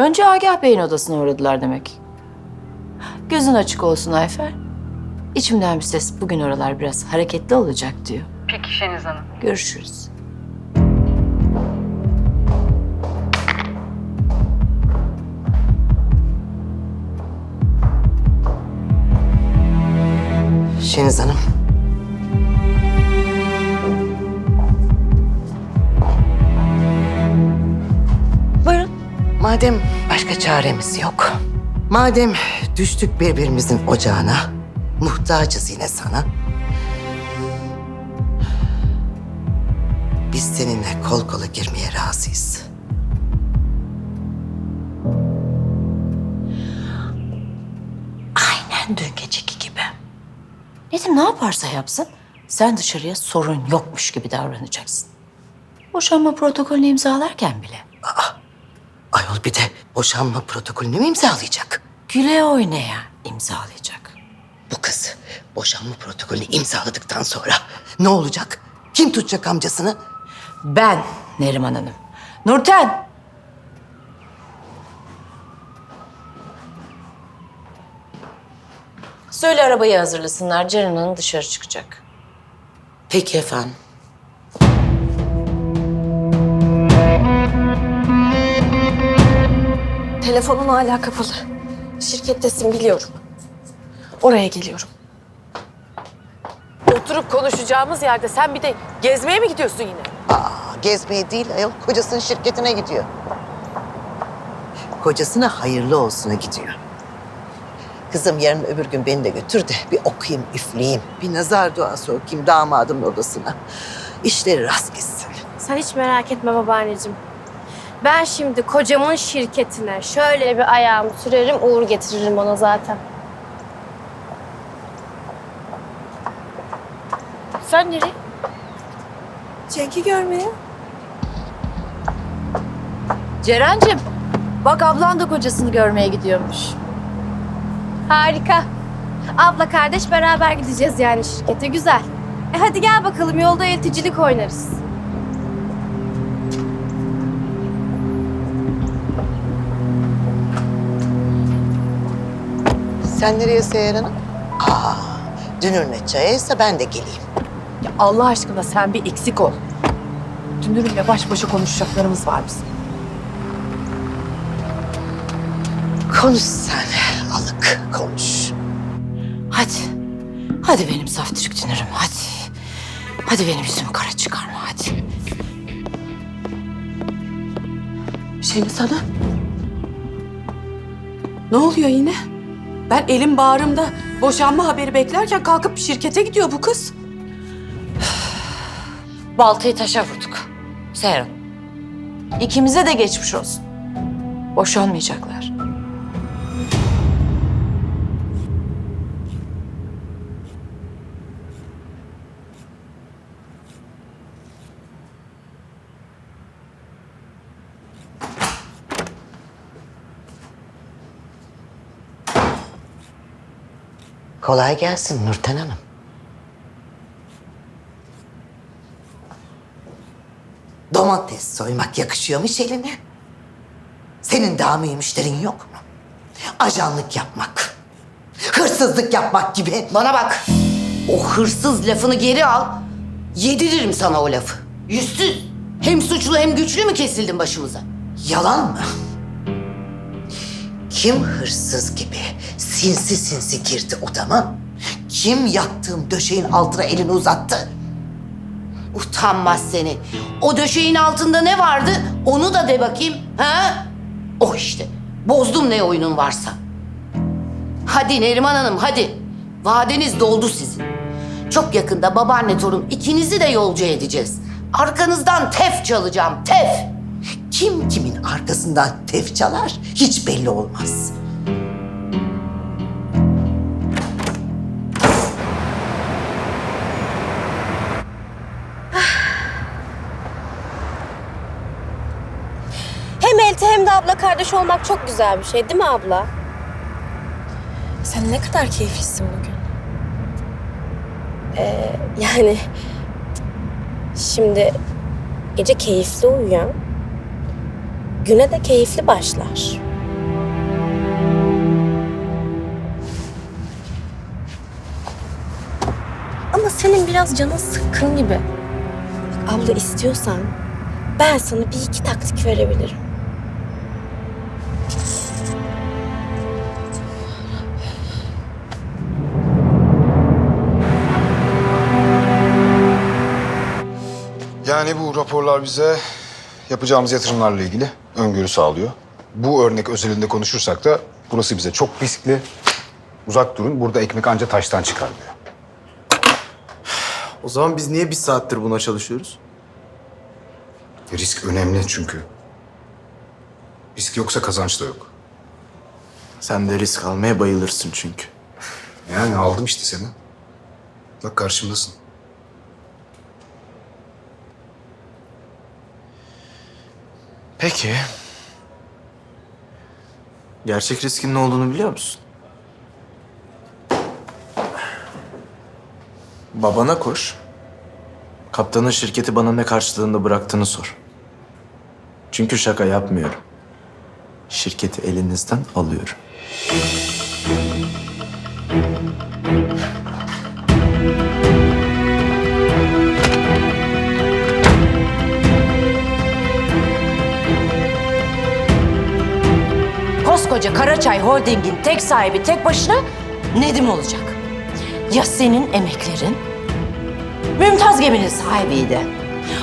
Önce Agah Bey'in odasına uğradılar demek. Gözün açık olsun Ayfer. İçimden bir ses bugün oralar biraz hareketli olacak diyor. Peki Şeniz Hanım. Görüşürüz. Şeniz Hanım. Madem başka çaremiz yok. Madem düştük birbirimizin ocağına. Muhtacız yine sana. Biz seninle kol kola girmeye razıyız. Aynen dün geceki gibi. Nedim ne yaparsa yapsın sen dışarıya sorun yokmuş gibi davranacaksın. Boşanma protokolünü imzalarken bile Ayol bir de boşanma protokolünü mü imzalayacak? güle oynaya imzalayacak. Bu kız boşanma protokolünü imzaladıktan sonra ne olacak? Kim tutacak amcasını? Ben Neriman Hanım. Nurten! Söyle arabayı hazırlasınlar. Ceren Hanım dışarı çıkacak. Peki efendim. Telefonun hala kapalı. Şirkettesin biliyorum. Oraya geliyorum. Oturup konuşacağımız yerde sen bir de gezmeye mi gidiyorsun yine? Aa, gezmeye değil ayol kocasının şirketine gidiyor. Kocasına hayırlı olsuna gidiyor. Kızım yarın öbür gün beni de götür de bir okuyayım, üfleyeyim. Bir nazar duası okuyayım damadımın odasına. İşleri rast gitsin. Sen hiç merak etme babaanneciğim. Ben şimdi kocamın şirketine şöyle bir ayağımı sürerim, uğur getiririm ona zaten. Sen nereye? Cenk'i görmeye. Ceren'cim, bak ablan da kocasını görmeye gidiyormuş. Harika. Abla kardeş beraber gideceğiz yani şirkete. Güzel. E hadi gel bakalım yolda elticilik oynarız. Sen nereye Seher Hanım? Aa, dünür ne çayıysa ben de geleyim. Ya Allah aşkına sen bir eksik ol. Dünürümle baş başa konuşacaklarımız var bizim. Konuş sen, alık konuş. Hadi. Hadi benim saftirik dünürüm, hadi. Hadi benim yüzümü kara çıkarma, hadi. Şeniz Hanım. Ne oluyor yine? Ben elim bağrımda boşanma haberi beklerken kalkıp şirkete gidiyor bu kız. Baltayı taşa vurduk. Hanım. İkimize de geçmiş olsun. Boşanmayacaklar. Kolay gelsin Nurten Hanım. Domates soymak yakışıyormuş eline. Senin daha mühim işlerin yok mu? Ajanlık yapmak, hırsızlık yapmak gibi. Bana bak. O hırsız lafını geri al. Yediririm sana o lafı. Yüzsüz. Hem suçlu hem güçlü mü kesildin başımıza? Yalan mı? Kim hırsız gibi sinsi sinsi girdi odama? Kim yattığım döşeğin altına elini uzattı? Utanmaz seni. O döşeğin altında ne vardı? Onu da de bakayım. Ha? O işte. Bozdum ne oyunun varsa. Hadi Neriman Hanım hadi. Vadeniz doldu sizin. Çok yakında babaanne torun ikinizi de yolcu edeceğiz. Arkanızdan tef çalacağım tef. Kim kimin arkasından tef çalar hiç belli olmaz. Hem elti hem de abla kardeş olmak çok güzel bir şey değil mi abla? Sen ne kadar keyiflisin bugün. Yani şimdi gece keyifli uyuyan güne de keyifli başlar. Ama senin biraz canın sıkkın gibi. Bak abla istiyorsan ben sana bir iki taktik verebilirim. Yani bu raporlar bize yapacağımız yatırımlarla ilgili öngörü sağlıyor. Bu örnek özelinde konuşursak da burası bize çok riskli. Uzak durun, burada ekmek anca taştan çıkar diyor. O zaman biz niye bir saattir buna çalışıyoruz? Risk önemli çünkü. Risk yoksa kazanç da yok. Sen de risk almaya bayılırsın çünkü. Yani aldım işte seni. Bak karşımdasın. Peki. Gerçek riskin ne olduğunu biliyor musun? Babana koş. Kaptanın şirketi bana ne karşılığında bıraktığını sor. Çünkü şaka yapmıyorum. Şirketi elinizden alıyorum. Koskoca Karaçay Holding'in tek sahibi tek başına Nedim olacak. Ya senin emeklerin? Mümtaz geminin sahibiydi.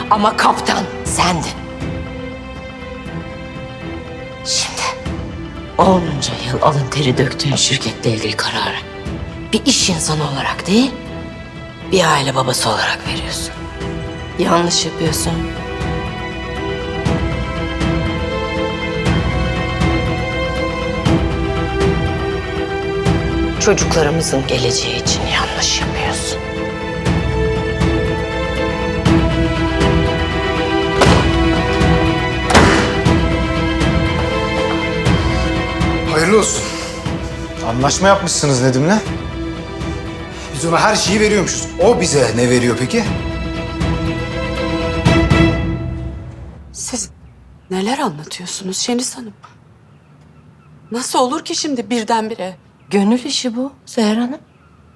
Ama kaptan sendin. Şimdi onca yıl alın teri döktüğün şirketle ilgili kararı bir iş insanı olarak değil, bir aile babası olarak veriyorsun. Yanlış yapıyorsun. Çocuklarımızın geleceği için yanlış yapıyorsun. Hayırlı olsun. Anlaşma yapmışsınız Nedim'le. Biz ona her şeyi veriyormuşuz. O bize ne veriyor peki? Siz neler anlatıyorsunuz Şeniz Hanım? Nasıl olur ki şimdi birdenbire? Gönül işi bu Seher Hanım.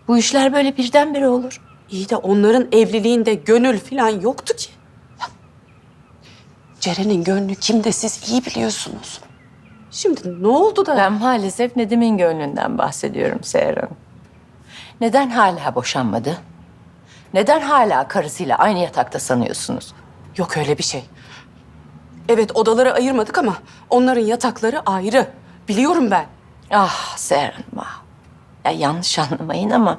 Bu işler böyle birdenbire olur. İyi de onların evliliğinde gönül falan yoktu ki. Ceren'in gönlü kimde siz iyi biliyorsunuz. Şimdi ne oldu da? Ben maalesef Nedim'in gönlünden bahsediyorum Seher Hanım. Neden hala boşanmadı? Neden hala karısıyla aynı yatakta sanıyorsunuz? Yok öyle bir şey. Evet odaları ayırmadık ama onların yatakları ayrı. Biliyorum ben. Ah ah. Ya yanlış anlamayın ama...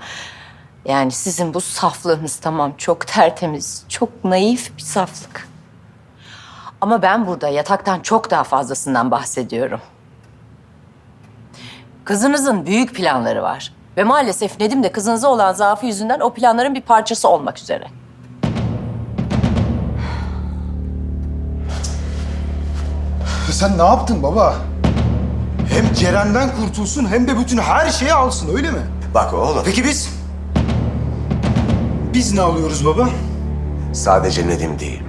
Yani sizin bu saflığınız tamam çok tertemiz, çok naif bir saflık. Ama ben burada yataktan çok daha fazlasından bahsediyorum. Kızınızın büyük planları var. Ve maalesef Nedim de kızınıza olan zaafı yüzünden o planların bir parçası olmak üzere. Sen ne yaptın baba? Hem Ceren'den kurtulsun hem de bütün her şeyi alsın öyle mi? Bak oğlum, Peki biz? Biz ne alıyoruz baba? sadece Nedim değil.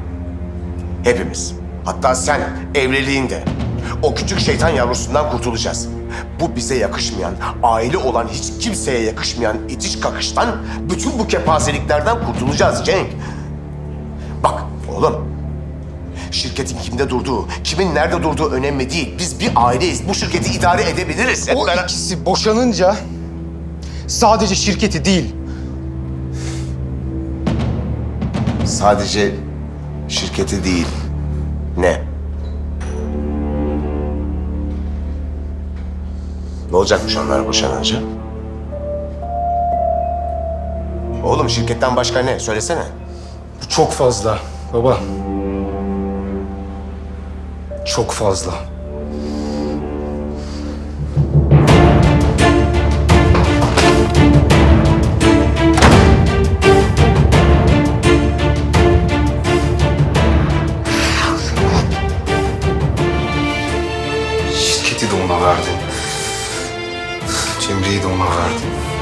Hepimiz, hatta sen evliliğinde o küçük şeytan yavrusundan kurtulacağız. Bu bize yakışmayan, aile olan hiç kimseye yakışmayan itiş kakıştan, bütün bu kepazeliklerden kurtulacağız Cenk. Bak oğlum, şirketin kimde durduğu, kimin nerede durduğu önemli değil. Biz bir aileyiz. Bu şirketi idare edebiliriz. Hep O beraber- ikisi boşanınca sadece şirketi değil, Sadece şirketi değil. Ne? Ne olacakmış onlar boşanınca? Oğlum şirketten başka ne? Söylesene. bu çok fazla baba. Çok fazla. Şirketi de ona verdin. Cemre'yi de ona verdin.